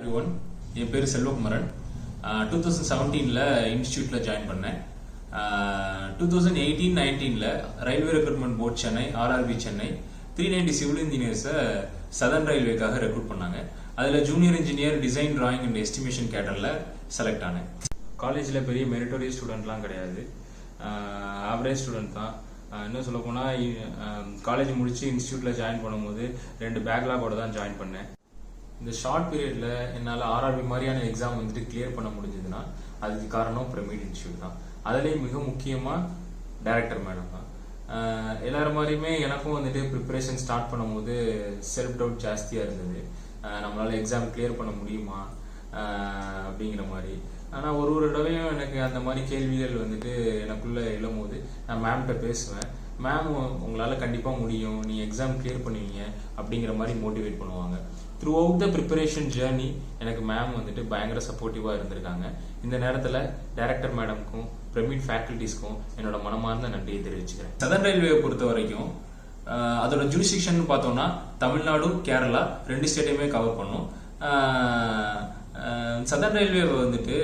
Every one என் பேர் Selvakumaran. Two thousand செவன்டீனில் இன்ஸ்டியூட்டில் join பண்ணேன். டூ தௌசண்ட் எயிட்டீன் நைன்டீனில் railway recruitment board Chennai RRB Chennai three ninety civil இன்ஜினியர்ஸை southern ரயில்வேக்காக recruit பண்ணாங்க. அதில் junior engineer design drawing and estimation கேட்டரில் select ஆனேன். காலேஜில் பெரிய மெரிட்டோரிய ஸ்டூடெண்ட்லாம் கிடையாது. ஆவரேஜ் ஸ்டூடெண்ட் தான். இன்னும் சொல்லப்போனால் காலேஜ் முடிச்சு இன்ஸ்டியூட்டில் ஜாயின் பண்ணும்போது ரெண்டு பேக்லாகோட தான் ஜாயின் பண்ணேன். இந்த ஷார்ட் பீரியட்ல என்னால் ஆர்ஆர்பி மாதிரியான எக்ஸாம் வந்துட்டு கிளியர் பண்ண முடிஞ்சதுன்னா அதுக்கு காரணம் பிரமிட் இன்ஸ்டியூட் தான். அதுலேயும் மிக முக்கியமாக டைரக்டர் மேடம் தான். எல்லாரும் மாதிரியுமே எனக்கும் வந்துட்டு ப்ரிப்பரேஷன் ஸ்டார்ட் பண்ணும்போது செல்ஃப் டவுட் ஜாஸ்தியாக இருந்தது. நம்மளால் எக்ஸாம் கிளியர் பண்ண முடியுமா? அப்படிங்கிற மாதிரி. ஆனால் ஒரு ஒரு தடவையும் எனக்கு அந்த மாதிரி கேள்விகள் வந்துட்டு எனக்குள்ளே எழும்போது நான் மேம்கிட்ட பேசுவேன். மேம் உங்களால் கண்டிப்பாக முடியும். நீ எக்ஸாம் கிளியர் பண்ணுவீங்க. அப்படிங்கிற மாதிரி மோட்டிவேட் பண்ணுவாங்க. Throughout the preparation journey எனக்கு மேம் வந்துட்டு பயங்கர சப்போர்ட்டிவாக இருந்திருக்காங்க. இந்த நேரத்தில் டைரக்டர் மேடம்க்கும் பிரமிட் ஃபேக்கல்ட்டிஸ்க்கும் என்னோட மனமார்ந்த நன்றியை தெரிவிச்சுக்கிறேன். சதன் ரயில்வேயை பொறுத்த வரைக்கும் அதோட ஜூரிஸ்டிக்ஷன் பார்த்தோம்னா தமிழ்நாடு கேரளா ரெண்டு ஸ்டேட்டையுமே கவர் பண்ணும். சதன் ரயில்வே வந்துட்டு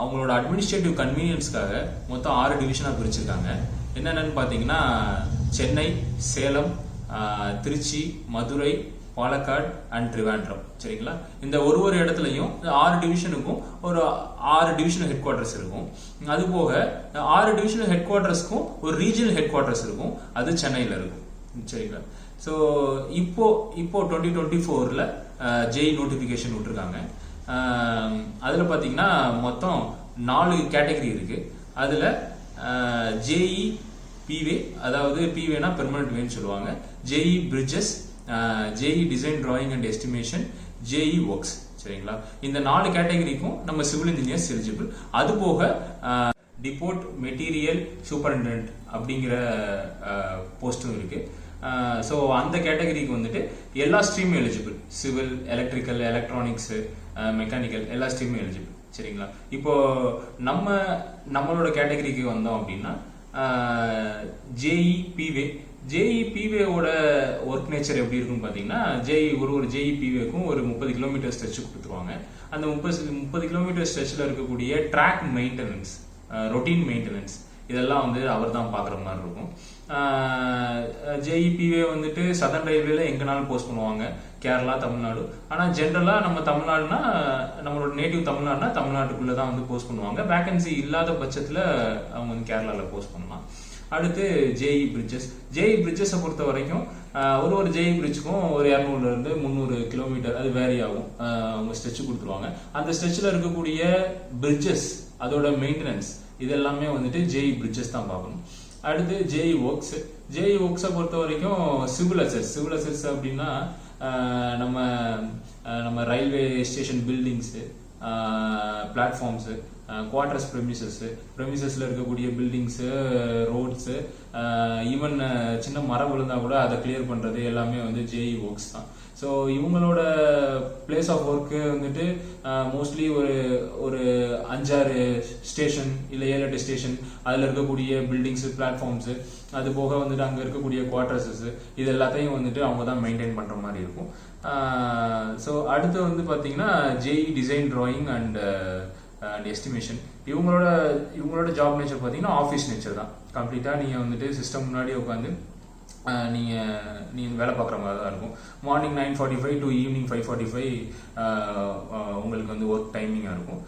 அவங்களோட அட்மினிஸ்ட்ரேட்டிவ் கன்வீனியன்ஸ்க்காக மொத்தம் ஆறு டிவிஷனாக பிரிச்சிருக்காங்க. என்னென்னு பார்த்தீங்கன்னா சென்னை சேலம் திருச்சி மதுரை பாலக்காடு அண்ட் ட்ரிவாண்ட்ரம் சரிங்களா? இந்த ஒரு ஒரு இடத்துலையும் ஆறு டிவிஷனுக்கும் ஒரு ஆறு டிவிஷனல் ஹெட் குவார்ட்டர்ஸ் இருக்கும். அது போக ஆறு டிவிஷனல் ஹெட் குவார்ட்டர்ஸ்க்கும் ஒரு ரீஜனல் ஹெட் குவார்ட்டர்ஸ் இருக்கும். அது சென்னையில் இருக்கும். சரிங்களா? ஸோ இப்போ இப்போ டுவெண்ட்டி டுவெண்ட்டி ஃபோரில் ஜெய் நோட்டிஃபிகேஷன் விட்டுருக்காங்க. அதில் பார்த்தீங்கன்னா மொத்தம் நாலு கேட்டகரி இருக்குது அதில் ஜேஇ பிவே அதாவது பிவேனா பெர்மனன்ட் வேன்னு சொல்லுவாங்க. JE bridges JE design drawing and estimation JE works சரிங்களா? இந்த நாலு கேட்டகரிக்கும் நம்ம சிவில் இன்ஜினியர்ஸ் எலிஜிபிள் அது போக டிபோர்ட் மெட்டீரியல் சூப்பரண்டன்ட் அப்படிங்கிற போஸ்ட்டும் இருக்கு. ஸோ அந்த கேட்டகரிக்கு வந்துட்டு எல்லா ஸ்ட்ரீமும் eligible civil electrical electronics mechanical எல்லா ஸ்ட்ரீமும் எலிஜிபிள் சரிங்களா? இப்போ நம்ம நம்மளோட கேட்டகரிக்கு வந்தோம் அப்படின்னா ஜேஇ பிவே ஜேஇ பிவேவோட ஒர்க் நேச்சர் எப்படி இருக்குன்னு பார்த்தீங்கன்னா ஜேஇ ஒரு ஒரு ஜேஇ பிவேக்கும் ஒரு முப்பது கிலோமீட்டர் ஸ்ட்ரெச் கொடுத்துருவாங்க. அந்த முப்பது முப்பது கிலோமீட்டர் ஸ்ட்ரெச்சில் இருக்கக்கூடிய ட்ராக் மெயின்டெனன்ஸ் ரொட்டீன் மெயின்டெனன்ஸ் இதெல்லாம் வந்து அவர் தான் பார்க்குற மாதிரி இருக்கும். ஜேஇபிவே வந்துட்டு சதன் ரயில்வேல எங்கனாலும் போஸ்ட் பண்ணுவாங்க. கேரளா தமிழ்நாடு. ஆனால் ஜென்ரலாக நம்ம தமிழ்நாடுனா நம்மளோட நேட்டிவ் தமிழ்நாடுனா தமிழ்நாட்டுக்குள்ளே தான் வந்து போஸ்ட் பண்ணுவாங்க. வேகன்சி இல்லாத பட்சத்தில் அவங்க வந்து கேரளாவில் போஸ்ட் பண்ணலாம். அடுத்து ஜேஇ பிரிட்ஜஸ் ஜேஇ பிரிட்ஜஸை பொறுத்த வரைக்கும் ஒரு ஒரு ஜெய் பிரிட்ஜுக்கும் ஒரு இரநூறுலேருந்து முந்நூறு கிலோமீட்டர் அது வேரி ஆகும். அவங்க ஸ்ட்ரெச்சு கொடுத்துருவாங்க. அந்த ஸ்ட்ரெச்சில் இருக்கக்கூடிய பிரிட்ஜஸ் அதோட மெயின்டெனன்ஸ் இதெல்லாமே வந்துட்டு ஜேஇ பிரிட்ஜஸ் தான் பார்க்கணும். அடுத்து ஜேஇ ஒர்க்ஸ் ஜேஇ ஒர்க்ஸை பொறுத்த வரைக்கும் சிவில் அசர்ஸ் சிவில் அசர்ஸ் அப்படின்னா நம்ம நம்ம railway station buildings platforms quarters premises ப்ரெமிசஸில் இருக்கக்கூடிய பில்டிங்ஸு ரோட்ஸு ஈவன் சின்ன மரம் விழுந்தா கூட அதை கிளியர் பண்ணுறது எல்லாமே வந்து ஜேஇ ஒர்க்ஸ் தான். ஸோ இவங்களோட பிளேஸ் ஆஃப் ஒர்க்கு வந்துட்டு மோஸ்ட்லி ஒரு ஒரு அஞ்சாறு ஸ்டேஷன் இல்லை ஏழு எட்டு ஸ்டேஷன் அதில் இருக்கக்கூடிய பில்டிங்ஸு பிளாட்ஃபார்ம்ஸு அது போக வந்துட்டு அங்கே இருக்கக்கூடிய குவார்டர்ஸஸ் இது எல்லாத்தையும் வந்துட்டு அவங்க தான் மெயின்டைன் பண்ணுற மாதிரி இருக்கும். ஸோ அடுத்து வந்து பார்த்தீங்கன்னா JE design drawing and and estimation இவங்களோட இவங்களோட ஜாப் நேச்சர் பார்த்தீங்கன்னா ஆஃபீஸ் நேச்சர் தான். கம்ப்ளீட்டாக நீங்கள் வந்துட்டு சிஸ்டம் முன்னாடி உட்காந்து நீங்கள் நீங்கள் வேலை பார்க்குற மாதிரி தான் இருக்கும். Morning nine forty five to evening five forty five உங்களுக்கு வந்து ஒர்க் டைமிங்காக இருக்கும்.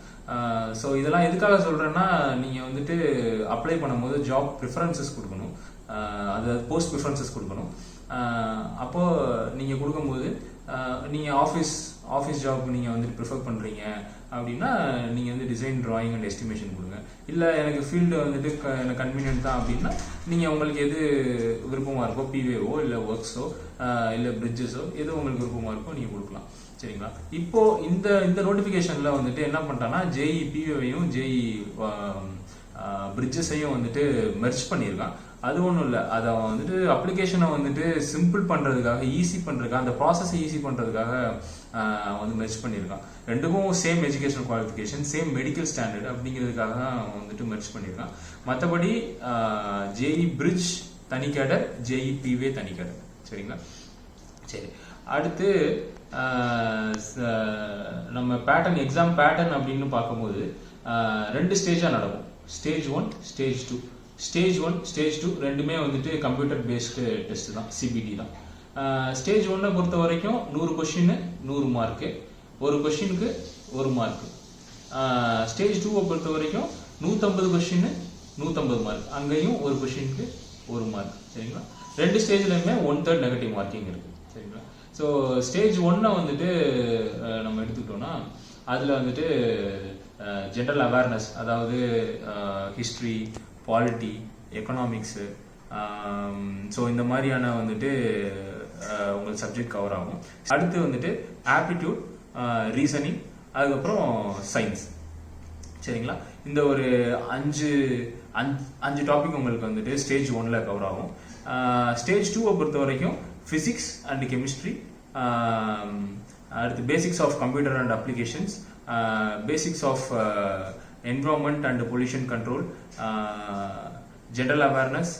ஸோ இதெல்லாம் எதுக்காக சொல்கிறேன்னா நீங்கள் வந்துட்டு அப்ளை பண்ணும்போது ஜாப் ப்ரிஃபரன்சஸ் கொடுக்கணும். அது போஸ்ட் ப்ரிஃபரன்சஸ் கொடுக்கணும். அப்போது நீங்கள் கொடுக்கும்போது நீங்கள் ஆஃபீஸ் ஆஃபீஸ் ஜாப் நீங்கள் வந்து ப்ரிஃபர் பண்ணுறீங்க அப்படின்னா நீங்கள் வந்து டிசைன் ட்ராயிங் அண்ட் எஸ்டிமேஷன் கொடுங்க. இல்லை எனக்கு ஃபீல்டு வந்துட்டு க எனக்கு கன்வீனியன்ட் தான் அப்படின்னா நீங்கள் உங்களுக்கு எது விருப்பமாக இருக்கோ பிவேஓ இல்லை ஒர்க்ஸோ இல்லை பிரிட்ஜஸோ எது உங்களுக்கு விருப்பமாக இருக்கோ நீங்கள் கொடுக்கலாம். சரிங்களா? இப்போ இந்த இந்த நோட்டிஃபிகேஷனில் வந்துட்டு என்ன பண்ணிட்டான்னா ஜேஇ பிவேவையும் ஜேஇ பிரிட்ஜஸையும் வந்துட்டு மெர்ச் பண்ணியிருக்கான். அது ஒன்றும் இல்லை. அதை அவன் வந்துட்டு அப்ளிகேஷனை வந்துட்டு சிம்பிள் பண்ணுறதுக்காக ஈஸி பண்ணுறதுக்காக அந்த ப்ராசஸை ஈஸி பண்ணுறதுக்காக வந்து மெர்ச் பண்ணியிருக்கான். ரெண்டுக்கும் same education qualification same medical standard அப்படிங்கிறதுக்காக தான் வந்துட்டு மெர்ச் பண்ணியிருக்கான். மற்றபடி ஜேஇ பிரிட்ஜ் தனி கேடர் ஜேஇ பிவே தனி கேடர் சரிங்களா? சரி. அடுத்து நம்ம பேட்டர்ன் எக்ஸாம் பேட்டர்ன் அப்படின்னு பார்க்கும்போது ரெண்டு ஸ்டேஜாக நடக்கும். Stage one stage two stage one stage two ரெண்டுமே வந்துட்டு கம்ப்யூட்டர் பேஸ்டு டெஸ்ட் தான் சிபிடி தான். ஸ்டேஜ் ஒன்னை பொறுத்த வரைக்கும் நூறு கொஷின் நூறு மார்க்கு ஒரு கொஷினுக்கு ஒரு மார்க்கு ஸ்டேஜ் டூவை பொறுத்த வரைக்கும் நூற்றம்பது கொஷின் நூற்றம்பது மார்க் அங்கேயும் ஒரு கொஷினுக்கு ஒரு மார்க் சரிங்களா? ரெண்டு ஸ்டேஜ்லையுமே ஒன் தேர்ட் நெகட்டிவ் மார்க்கிங் இருக்கு. சரிங்களா? ஸோ ஸ்டேஜ் ஒன்னை வந்துட்டு நம்ம எடுத்துக்கிட்டோம்னா அதில் வந்துட்டு ஜென்ரல் அவேர்னஸ் அதாவது ஹிஸ்ட்ரி பாலிட்டி எக்கனாமிக்ஸு ஸோ இந்த மாதிரியான வந்துட்டு உங்களுக்கு சப்ஜெக்ட் கவர் ஆகும். அடுத்து வந்துட்டு ஆப்டிடியூட் ரீசனிங் uh, அதுக்கப்புறம் சயின்ஸ் சரிங்களா? இந்த ஒரு அஞ்சு அஞ்சு அஞ்சு டாபிக் உங்களுக்கு வந்துட்டு ஸ்டேஜ் ஒன்ல கவர் ஆகும். Uh, ஸ்டேஜ் டூவை பொறுத்த வரைக்கும் ஃபிசிக்ஸ் அண்ட் கெமிஸ்ட்ரி அடுத்து basics of computer and applications basics of environment and pollution control general awareness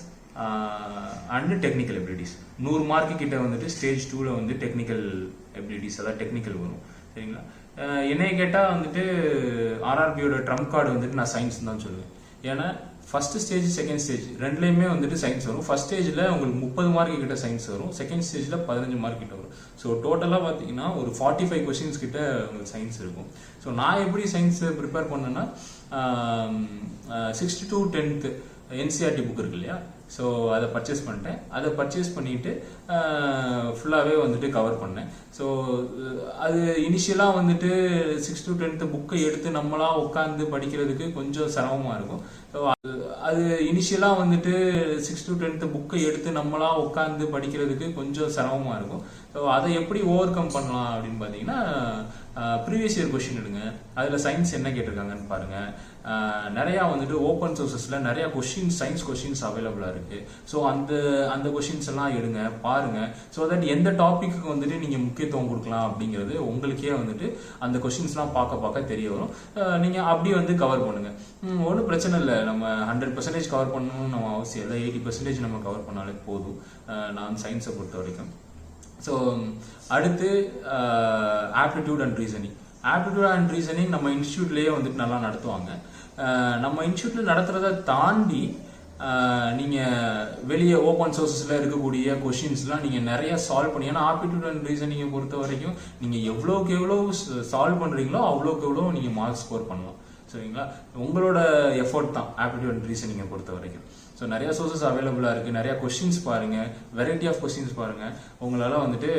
and technical abilities நூறு மார்க்கு கிட்ட வந்துட்டு ஸ்டேஜ் டூவில் வந்து டெக்னிக்கல் எபிலிட்டிஸ் அதாவது டெக்னிக்கல் வரும். சரிங்களா? என்னைய கேட்டால் வந்துட்டு ஆர்ஆர்பியோட ட்ரம்ப் கார்டு வந்துட்டு நான் சயின்ஸ் தான் சொல்லுவேன். ஏன்னா ஃபர்ஸ்ட் ஸ்டேஜ் செகண்ட் ஸ்டேஜ் ரெண்டுலேயுமே வந்துட்டு சயின்ஸ் வரும். ஃபர்ஸ்ட் ஸ்டேஜில் உங்களுக்கு முப்பது மார்க் கிட்ட சயின்ஸ் வரும். செகண்ட் ஸ்டேஜில் பதினஞ்சு மார்க் கிட்ட வரும். ஸோ டோட்டலாக பார்த்தீங்கன்னா ஒரு ஃபார்ட்டி ஃபைவ் கொஸ்டின்ஸ் கிட்ட உங்களுக்கு சயின்ஸ் இருக்கும். ஸோ நான் எப்படி சயின்ஸ் ப்ரிப்பேர் பண்ணேன்னா sixth to tenth NCERT book இருக்கு இல்லையா? ஸோ அதை பர்ச்சேஸ் பண்ணிட்டேன். அதை பர்ச்சேஸ் பண்ணிட்டு ஃபுல்லாகவே வந்துட்டு கவர் பண்ணேன். ஸோ அது இனிஷியலாக வந்துட்டு சிக்ஸ் டு டென்த்து புக்கை எடுத்து நம்மளா உட்காந்து படிக்கிறதுக்கு கொஞ்சம் சிரமமாக இருக்கும். ஸோ அது அது இனிஷியலாக வந்துட்டு சிக்ஸ் டு டென்த்து புக்கை எடுத்து நம்மளா உட்காந்து படிக்கிறதுக்கு கொஞ்சம் சிரமமாக இருக்கும். ஸோ அதை எப்படி ஓவர் கம் பண்ணலாம் அப்படின்னு பார்த்தீங்கன்னா ப்ரீவியஸ் இயர் கொஷின் எடுங்க. அதில் சயின்ஸ் என்ன கேட்டிருக்காங்கன்னு பாருங்கள் நிறையா வந்துட்டு ஓப்பன் சோர்சஸில் நிறையா கொஷின்ஸ் சயின்ஸ் கொஷின்ஸ் அவைலபிளாக இருக்குது ஸோ அந்த அந்த கொஷின்ஸ் எல்லாம் எடுங்க பாருங்கள் ஸோ தட் எந்த டாப்பிக்கு வந்துட்டு நீங்கள் முக்கியத்துவம் கொடுக்கலாம் அப்படிங்கிறது உங்களுக்கே வந்துட்டு அந்த கொஷின்ஸ்லாம் பார்க்க பார்க்க தெரிய வரும். நீங்கள் அப்படி வந்து கவர் பண்ணுங்கள் ஒன்றும் பிரச்சனை இல்லை. நம்ம ஹண்ட்ரட் பர்சன்டேஜ் கவர் பண்ணணும்னு நம்ம அவசியம் இல்லை. எயிட்டி பர்சன்டேஜ் நம்ம கவர் பண்ணாலே போதும். நான் சயின்ஸை பொறுத்த வரைக்கும் ஸோ அடுத்து aptitude and reasoning aptitude and reasoning நம்ம இன்ஸ்டியூட்லேயே வந்துட்டு நல்லா நடத்துவாங்க. நம்ம இன்ஸ்டியூட்டில் நடத்துகிறத தாண்டி நீங்கள் வெளியே ஓப்பன் சோர்ஸஸில் இருக்கக்கூடிய கொஷின்ஸ்லாம் நீங்கள் நிறைய சால்வ் பண்ணி ஏன்னா ஆப்டிடியூட் அண்ட் ரீசனிங்கை பொறுத்த வரைக்கும் நீங்கள் எவ்வளோக்கு எவ்வளோ சால்வ் பண்ணுறீங்களோ அவ்வளோக்கு எவ்வளோ நீங்கள் மார்க் ஸ்கோர் பண்ணலாம். சரிங்களா? உங்களோட எஃபோர்ட் தான் ஆப்டிடியூட் அண்ட் ரீசனிங்கை பொறுத்த வரைக்கும். ஸோ நிறைய சோர்சஸ் அவைலபிளாக இருக்குது நிறையா கொஷின்ஸ் பாருங்கள் வெரைட்டி ஆஃப் கொஷின்ஸ் பாருங்கள் உங்களால் வந்துட்டு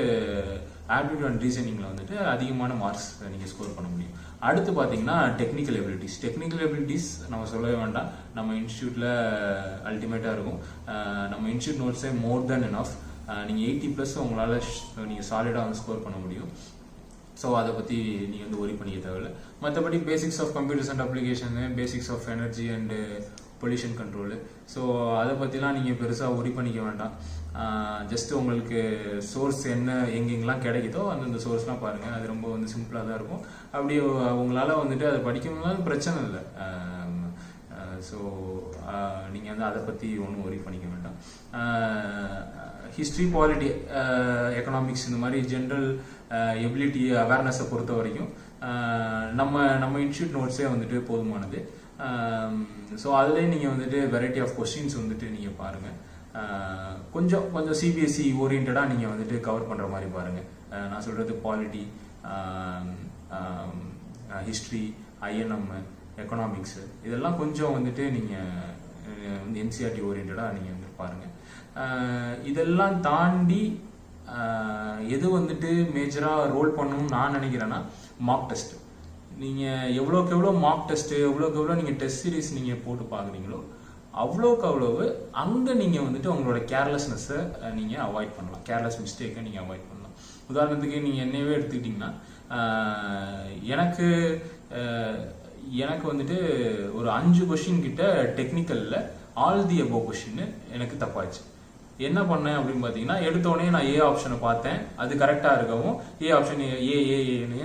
ஆப்டிடியூட் அண்ட் ரீசனிங்கில் வந்துட்டு அதிகமான மார்க்ஸ் நீங்கள் ஸ்கோர் பண்ண முடியும். அடுத்து பார்த்தீங்கன்னா டெக்னிக்கல் எபிலிட்டிஸ் டெக்னிக்கல் எபிலிட்டிஸ் நம்ம சொல்லவே வேண்டாம். நம்ம இன்ஸ்டியூட்டில் அல்டிமேட்டாக இருக்கும். நம்ம இன்ஸ்டியூட் நோட்ஸே மோர் தென் ஆஃப் நீங்கள் எயிட்டி ப்ளஸ் உங்களால் நீங்கள் சாலிடாக வந்து ஸ்கோர் பண்ண முடியும். ஸோ அதை பற்றி நீங்கள் வந்து ஒரி பண்ணிக்க தேவையில்ல. மற்றபடி basics of computers and application basics of energy and pollution control so அதை பற்றிலாம் நீங்கள் பெருசாக ஒரி பண்ணிக்க வேண்டாம். ஜஸ்ட் உங்களுக்கு சோர்ஸ் என்ன எங்கெங்கெல்லாம் கிடைக்குதோ அந்தந்த சோர்ஸ்லாம் பாருங்கள் அது ரொம்ப வந்து சிம்பிளாக தான் இருக்கும். அப்படி உங்களால் வந்துட்டு அதை படிக்கணும்னாலும் பிரச்சனை இல்லை. ஸோ நீங்கள் வந்து அதை பற்றி ஒன்றும் ஒரி பண்ணிக்க வேண்டாம். ஹிஸ்ட்ரி பாலிட்டி எக்கனாமிக்ஸ் இந்த மாதிரி ஜென்ரல் எபிலிட்டி அவேர்னஸை பொறுத்த வரைக்கும் நம்ம நம்ம இன்ஸ்டியூட் நோட்ஸே வந்துட்டு போதுமானது. ஸோ அதுலேயே நீங்கள் வந்துட்டு வெரைட்டி ஆஃப் கொஸ்டின்ஸ் வந்துட்டு நீங்கள் பாருங்கள் கொஞ்சம் கொஞ்சம் சிபிஎஸ்சி ஓரியன்டாக நீங்கள் வந்துட்டு கவர் பண்ணுற மாதிரி பாருங்கள் நான் சொல்கிறது பாலிட்டி ஹிஸ்ட்ரி ஐஎன்எம் எக்கனாமிக்ஸு இதெல்லாம் கொஞ்சம் வந்துட்டு நீங்கள் வந்து என்சிஆர்டி ஓரியன்டாக நீங்கள் வந்து பாருங்கள் இதெல்லாம் தாண்டி எது வந்துட்டு மேஜராக ரோல் பண்ணணும்னு நான் நினைக்கிறேன்னா மார்க் டெஸ்ட் நீங்கள் எவ்வளோக்கு எவ்வளோ மார்க் டெஸ்ட்டு எவ்வளோக்கு எவ்வளோ நீங்கள் டெஸ்ட் சீரிஸ் நீங்கள் போட்டு பார்க்குறீங்களோ அவ்வளோக்கு அவ்வளவு அங்கே நீங்கள் வந்துட்டு உங்களோட கேர்லெஸ்னஸை நீங்கள் அவாய்ட் பண்ணலாம். கேர்லெஸ் மிஸ்டேக்கை நீங்கள் அவாய்ட் பண்ணலாம். உதாரணத்துக்கு நீங்கள் என்னையவே எடுத்துக்கிட்டிங்கன்னா எனக்கு எனக்கு வந்துட்டு ஒரு அஞ்சு கொஷின் கிட்ட டெக்னிக்கலில் ஆல் தி அபோ கொஷின்னு எனக்கு தப்பாச்சு என்ன பண்ணேன் அப்படின்னு பார்த்தீங்கன்னா எடுத்தோடனே நான் ஏ ஆப்ஷனை பார்த்தேன். அது கரெக்டாக இருக்கவும் ஏ ஆப்ஷன் ஏ ஏ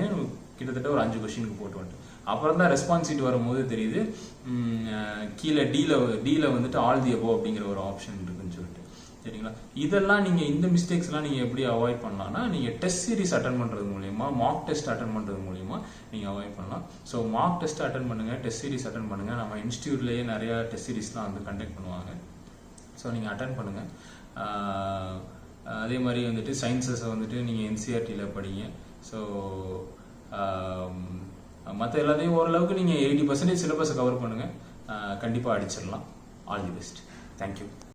ஏன்னு கிட்டத்தட்ட ஒரு அஞ்சு கொஷினுக்கு போட்டு வந்துட்டு அப்புறம் தான் ரெஸ்பான்ஸ் சீட் வரும்போது தெரியுது கீழே டீல டீல வந்துட்டு ஆல் தி அபோ அப்படிங்கிற ஒரு ஆப்ஷன் இருக்குன்னு சொல்லிட்டு. சரிங்களா? இதெல்லாம் நீங்கள் இந்த மிஸ்டேக்ஸ்லாம் நீங்கள் எப்படி அவாய்ட் பண்ணலாம்னா நீங்கள் டெஸ்ட் சீரிஸ் அட்டன் பண்ணுறது மூலியமா மார்க் டெஸ்ட் அட்டன் பண்ணுறது மூலியமா நீங்கள் அவாய்ட் பண்ணலாம். ஸோ மார்க் டெஸ்ட் அட்டன் பண்ணுங்க டெஸ்ட் சீரிஸ் அட்டன் பண்ணுங்கள் நம்ம இன்ஸ்டியூட்லேயே நிறையா டெஸ்ட் சீரிஸ்லாம் வந்து கண்டக்ட் பண்ணுவாங்க. ஸோ நீங்கள் அட்டன் பண்ணுங்கள் அதே மாதிரி வந்துட்டு சயின்சஸை வந்துட்டு நீங்கள் என்சிஆர்டியில் படிங்க. ஸோ மற்ற எல்லாத்தையும் ஓரளவுக்கு நீங்கள் எயிட்டி பர்சன்டேஜ் சிலபஸை கவர் பண்ணுங்கள் கண்டிப்பாக அடிச்சிடலாம். All the best thank you